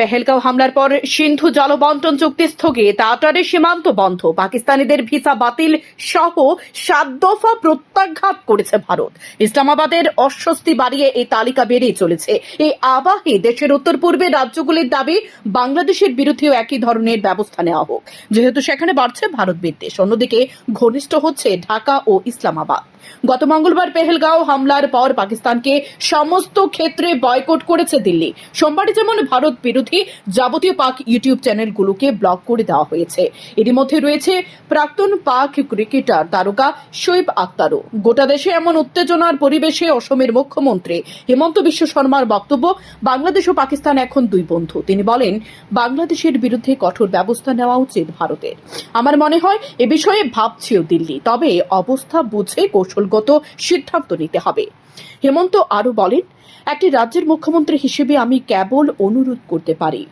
পেহেলগাঁও হামলার পর সিন্ধু জলবন্টন চুক্তি স্থগিত, আটারে সীমান্ত বন্ধ। পাকিস্তানিদের ভিসা বাতিল সহ সাত দফা প্রত্যাঘাত করেছে ভারত। ইসলামাবাদের অস্বস্তি বাড়িয়ে এই তালিকা বেড়েই চলেছে। এই আবাহে দেশের উত্তর পূর্বে রাজ্যগুলির দাবি, বাংলাদেশের বিরুদ্ধেও একই ধরনের ব্যবস্থা নেওয়া হোক। যেহেতু সেখানে বাড়ছে ভারত বিদ্বেষ, অন্যদিকে ঘনিষ্ঠ হচ্ছে ঢাকা ও ইসলামাবাদ। গত মঙ্গলবার পেহেলগাঁও হামলার পর পাকিস্তানকে সমস্ত ক্ষেত্রে বয়কট করেছে দিল্লি। সোমবারই যেমন ভারত বিরোধী যাবতীয় পাক ইউটিউব চ্যানেলগুলোকে ব্লক করে দেওয়া হয়েছে। এরই মধ্যে রয়েছে প্রাক্তন পাক ক্রিকেটার তারকা শোয়েব আক্তারও গোটা দেশে এমন উত্তেজনার পরিবেশে অসমের মুখ্যমন্ত্রী হেমন্ত বিশ্ব শর্মার বক্তব্য, বাংলাদেশ ও পাকিস্তান এখন দুই বন্ধু। তিনি বলেন, বাংলাদেশের বিরুদ্ধে কঠোর ব্যবস্থা নেওয়া উচিত ভারতের। আমার মনে হয়, এ বিষয়ে ভাবছেও দিল্লি। তবে অবস্থা বুঝে কৌশলগত সিদ্ধান্ত নিতে হবে। হেমন্ত আরও বলেন, একটি রাজ্যের মুখ্যমন্ত্রী হিসেবে আমি কেবল অনুরোধ করতে পারি।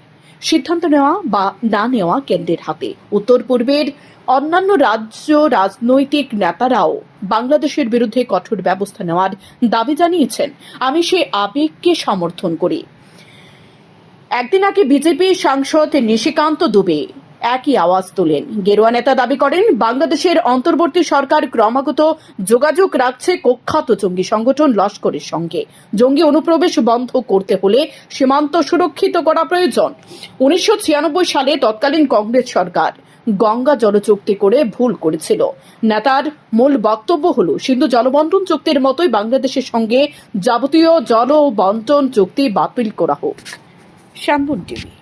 সিদ্ধান্ত নেওয়া বা না নেওয়া কেন্দ্রের হাতে। উত্তর পূর্বের অন্যান্য রাজ্য রাজনৈতিক নেতারাও বাংলাদেশের বিরুদ্ধে কঠোর ব্যবস্থা নেওয়ার দাবি জানিয়েছেন। আমি সেই আবেগকে সমর্থন করি। একদিন আগে বিজেপি সাংসদ নিশিকান্ত দুবে একই আওয়াজ তোলেন। গেরুয়া নেতা দাবি করেন, বাংলাদেশের অন্তর্বর্তী সরকার ক্রমাগত যোগাযোগ রাখছে কুখ্যাত জঙ্গি সংগঠন লস্করের সঙ্গে। জঙ্গি অনুপ্রবেশ বন্ধ করতে হলে সীমান্ত সুরক্ষিত করা প্রয়োজন। উনিশশো ছিয়ানব্বই সালে তৎকালীন কংগ্রেস সরকার গঙ্গা জল চুক্তি করে ভুল করেছিল। নেতার মূল বক্তব্য হল, সিন্ধু জলবন্টন চুক্তির মতোই বাংলাদেশের সঙ্গে যাবতীয় জল বন্টন চুক্তি বাতিল করা হোক। শ্যামবন টিভি।